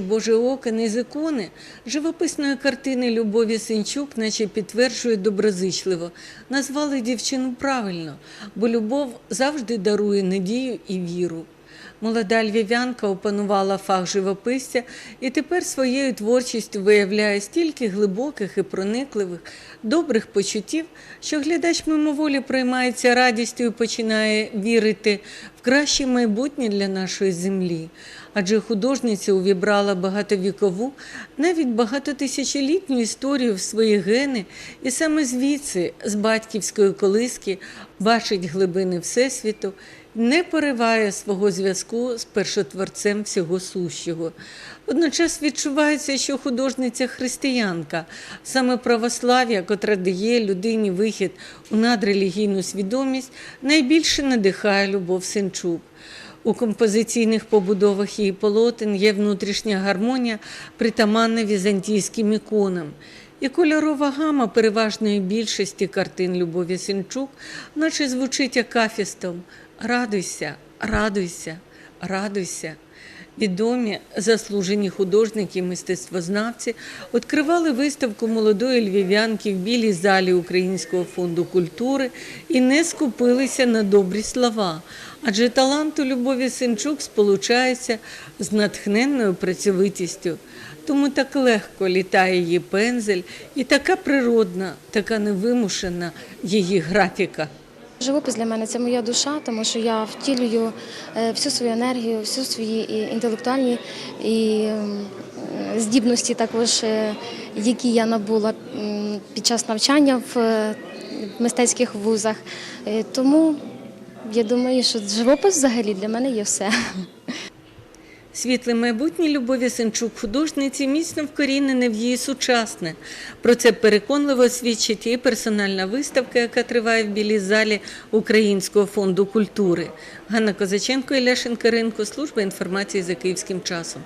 Боже око не з ікони живописної картини Любові Синчук, наче підтверджує доброзичливо. Назвали дівчину правильно, бо любов завжди дарує надію і віру. Молода львів'янка опанувала фах живописця і тепер своєю творчістю виявляє стільки глибоких і проникливих, добрих почуттів, що глядач мимоволі приймається радістю і починає вірити в краще майбутнє для нашої землі. Адже художниця увібрала багатовікову, навіть багатотисячолітню історію в свої гени, і саме звідси, з батьківської колиски, бачить глибини Всесвіту, не пориває свого зв'язку з першотворцем всього сущого. Водночас відчувається, що художниця християнка, саме православ'я, котре дає людині вихід у надрелігійну свідомість, найбільше надихає Любов Сенчук. У композиційних побудовах її полотен є внутрішня гармонія, притаманна візантійським іконам. І кольорова гама переважної більшості картин Любові Сінчук, наче звучить акафістом Радуйся, радуйся, радуйся. Відомі заслужені художники мистецтвознавці відкривали виставку молодої львів'янки в білій залі Українського фонду культури і не скупилися на добрі слова. Адже талант у Любові Сенчук сполучається з натхненною працьовитістю. Тому так легко літає її пензель і така природна, така невимушена її графіка. Живопис для мене це моя душа, тому що я втілюю е, всю свою енергію, всю свої інтелектуальні і здібності, також е, які я набула під час навчання в е, мистецьких вузах. Тому я думаю, що живопис взагалі для мене є все. Світле майбутнє Любові Сенчук художниці міцно вкорінене в її сучасне. Про це переконливо свідчить і персональна виставка, яка триває в білій залі Українського фонду культури. Ганна Козаченко, Ілля Шинкаренко, служба інформації за київським часом.